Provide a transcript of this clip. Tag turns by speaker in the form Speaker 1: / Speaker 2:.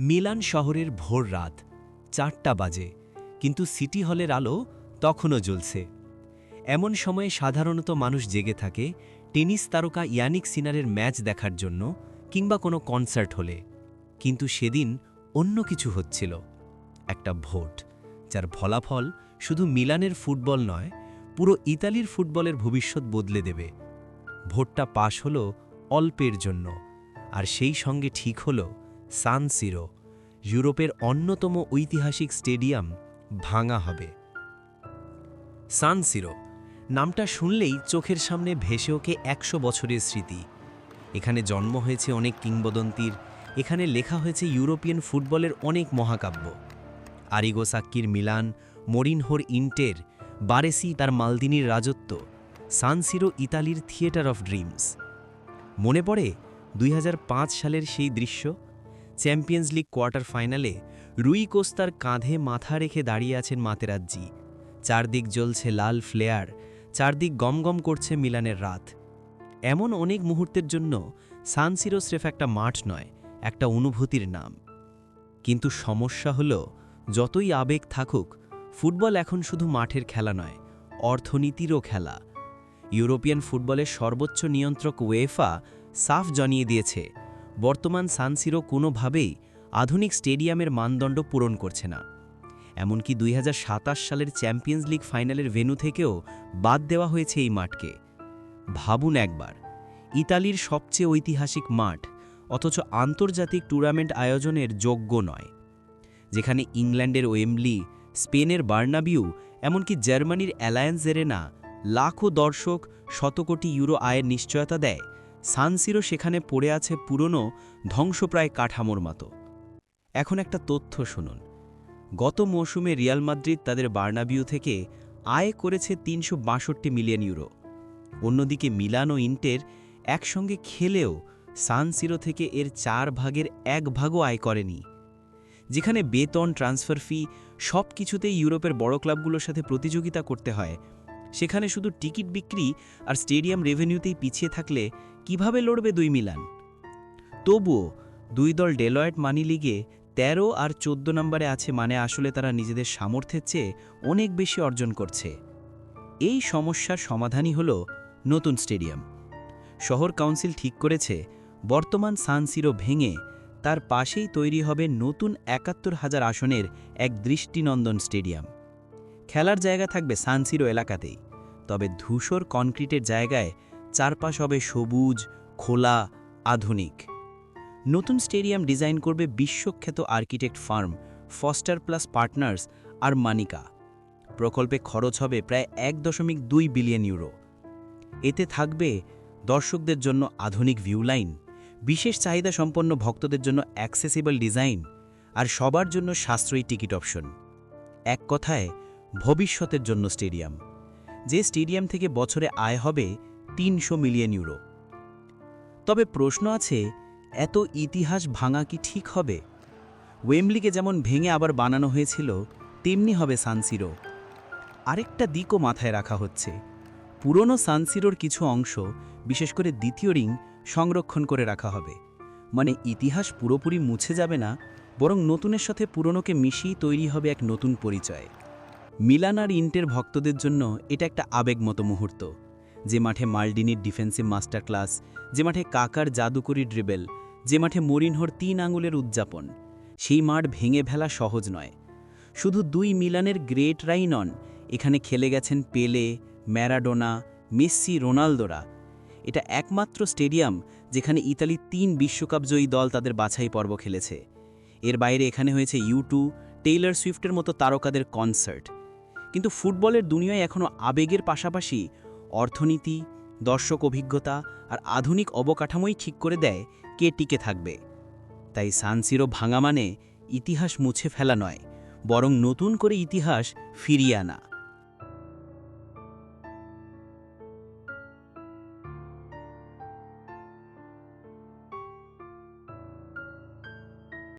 Speaker 1: Milan শহরের ভোর রাত, চারটা বাজে, কিন্তু সিটি হলের আলো তখনও জ্বলছে। এমন সময়ে সাধারণত মানুষ জেগে থাকে টেনিস তারকা ইয়ানিক সিনারের ম্যাচ দেখার জন্য কিংবা কোনো কনসার্ট হলে। কিন্তু সেদিন অন্য কিছু হচ্ছিল। একটা ভোট, যার ফলাফল শুধু মিলানের ফুটবল নয়, পুরো ইতালির ফুটবলের ভবিষ্যৎ বদলে দেবে। ভোটটা পাশ হলো অল্পের জন্য, আর সেই সঙ্গে ঠিক হল সান সিরো, ইউরোপের অন্যতম ঐতিহাসিক স্টেডিয়াম, ভাঙা হবে। সান সিরো, নামটা শুনলেই চোখের সামনে ভেসে ওকে একশো বছরের স্মৃতি। এখানে জন্ম হয়েছে অনেক কিংবদন্তির, এখানে লেখা হয়েছে ইউরোপিয়ান ফুটবলের অনেক মহাকাব্য। আরিগো সাক্কির মিলান, মরিনহোর ইন্টের, বারেসি তার মালদিনির রাজত্ব সানসিরো ইতালির থিয়েটার অফ ড্রিমস। মনে পড়ে দুই হাজার পাঁচ সালের সেই দৃশ্য? চ্যাম্পিয়ন্স লিগ কোয়ার্টার ফাইনালে রুই কোস্তার কাঁধে মাথা রেখে দাঁড়িয়ে আছেন মাতেরাজ্জি। চারদিক জ্বলছে লাল ফ্লেয়ার, চারদিক গমগম করছে মিলানের রাত। এমন অনেক মুহূর্তের জন্য সানসিরো স্রেফ একটা মাঠ নয়, একটা অনুভূতির নাম। কিন্তু সমস্যা হল, যতই আবেগ থাকুক, ফুটবল এখন শুধু মাঠের খেলা নয়, অর্থনীতিরও খেলা। ইউরোপিয়ান ফুটবলের সর্বোচ্চ নিয়ন্ত্রক ওয়েফা সাফ জানিয়ে দিয়েছে বর্তমান সানসিরো কোনোভাবেই আধুনিক স্টেডিয়ামের মানদণ্ড পূরণ করছে না। এমনকি দুই হাজার সাতাশ সালের চ্যাম্পিয়ন্স লিগ ফাইনালের ভেন্যু থেকেও বাদ দেওয়া হয়েছে এই মাঠকে। ভাবুন একবার, ইতালির সবচেয়ে ঐতিহাসিক মাঠ অথচ আন্তর্জাতিক টুর্নামেন্ট আয়োজনের যোগ্য নয়, যেখানে ইংল্যান্ডের ওয়েমলি স্পেনের বার্নাবিউ, এমনকি জার্মানির অ্যালায়েন্স এরেনা লাখো দর্শক শতকোটি ইউরো আয়ের নিশ্চয়তা দেয় সানসিরো সেখানে পড়ে আছে পুরনো, ধ্বংসপ্রায় কাঠামোর মতো। এখন একটা তথ্য শুনুন। গত মৌসুমে রিয়াল মাদ্রিদ তাদের বার্নাবিউ থেকে আয় করেছে তিনশো বাষট্টি মিলিয়ন ইউরো। অন্যদিকে মিলান ও ইন্টের একসঙ্গে খেলেও সানসিরো থেকে এর চার ভাগের এক ভাগও আয় করেনি। যেখানে বেতন, ট্রান্সফার ফি সব কিছুতেই ইউরোপের বড় ক্লাবগুলোর সাথে প্রতিযোগিতা করতে হয় সেখানে শুধু টিকিট বিক্রি আর স্টেডিয়াম রেভিনিউতেই পিছিয়ে থাকলে কীভাবে লড়বে দুই মিলান? তবুও দুই দল ডেলয়েট মানি লিগে ১৩ আর ১৪ নম্বরে আছে মানে আসলে তারা নিজেদের সামর্থ্যের চেয়ে অনেক বেশি অর্জন করছে। এই সমস্যার সমাধানই হল নতুন স্টেডিয়াম। শহর কাউন্সিল ঠিক করেছে, বর্তমান সানসিরো ভেঙে তার পাশেই তৈরি হবে নতুন একাত্তর হাজার আসনের এক দৃষ্টিনন্দন স্টেডিয়াম। খেলার জায়গা থাকবে সানসিরো এলাকাতেই। তবে ধূসর কনক্রিটের জায়গায় চারপাশ হবে সবুজ, খোলা, আধুনিক। নতুন স্টেডিয়াম ডিজাইন করবে বিশ্বখ্যাত architect firm Foster plus Partners আর মানিকা। প্রকল্পে খরচ হবে প্রায় এক দশমিক দুই বিলিয়ন ইউরো। এতে থাকবে দর্শকদের জন্য আধুনিক ভিউ লাইন, বিশেষ চাহিদা সম্পন্ন ভক্তদের জন্য অ্যাক্সেসিবল ডিজাইন আর সবার জন্য সাশ্রয়ী টিকিট অপশন। এক কথায় ভবিষ্যতের জন্য স্টেডিয়াম। যে স্টেডিয়াম থেকে বছরে আয় হবে তিনশো মিলিয়ন ইউরো। তবে প্রশ্ন আছে, এত ইতিহাস ভাঙা কি ঠিক হবে? ওয়েমলিকে যেমন ভেঙে আবার বানানো হয়েছিল, তেমনি হবে সানসিরো আরেকটা দিকও মাথায় রাখা হচ্ছে। পুরনো সানসিরোর কিছু অংশ, বিশেষ করে দ্বিতীয় রিং, সংরক্ষণ করে রাখা হবে। মানে ইতিহাস পুরোপুরি মুছে যাবে না, বরং নতুনের সাথে পুরনোকে মিশিয়ে তৈরি হবে এক নতুন পরিচয়। মিলান আর ইন্টের ভক্তদের জন্য এটা একটা আবেগমতো মুহূর্ত। যে মাঠে মাল্ডিনির ডিফেন্সিভ মাস্টার ক্লাস যে মাঠে কাকার জাদুকরি ড্রিবেল, যে মাঠে মরিনহর তিন আঙুলের উদযাপন, সেই মাঠ ভেঙে ফেলা সহজ নয়। শুধু দুই মিলানের গ্রেট রাই নন, এখানে খেলে গেছেন পেলে, ম্যারাডোনা, মেসি, রোনালদোরা। এটা একমাত্র স্টেডিয়াম যেখানে ইতালি তিন বিশ্বকাপজয়ী দল তাদের বাছাই পর্ব খেলেছে। এর বাইরে এখানে হয়েছে ইউটু, টেইলর সুইফটের মতো তারকাদের কনসার্ট। কিন্তু ফুটবলের দুনিয়ায় এখনও আবেগের পাশাপাশি অর্থনীতি, দর্শক অভিজ্ঞতা আর আধুনিক অবকাঠামোই ঠিক করে দেয় কে টিকে থাকবে। তাই সানসিরো ভাঙা মানে ইতিহাস মুছে ফেলা নয়, বরং নতুন করে ইতিহাস ফিরিয়ে আনা।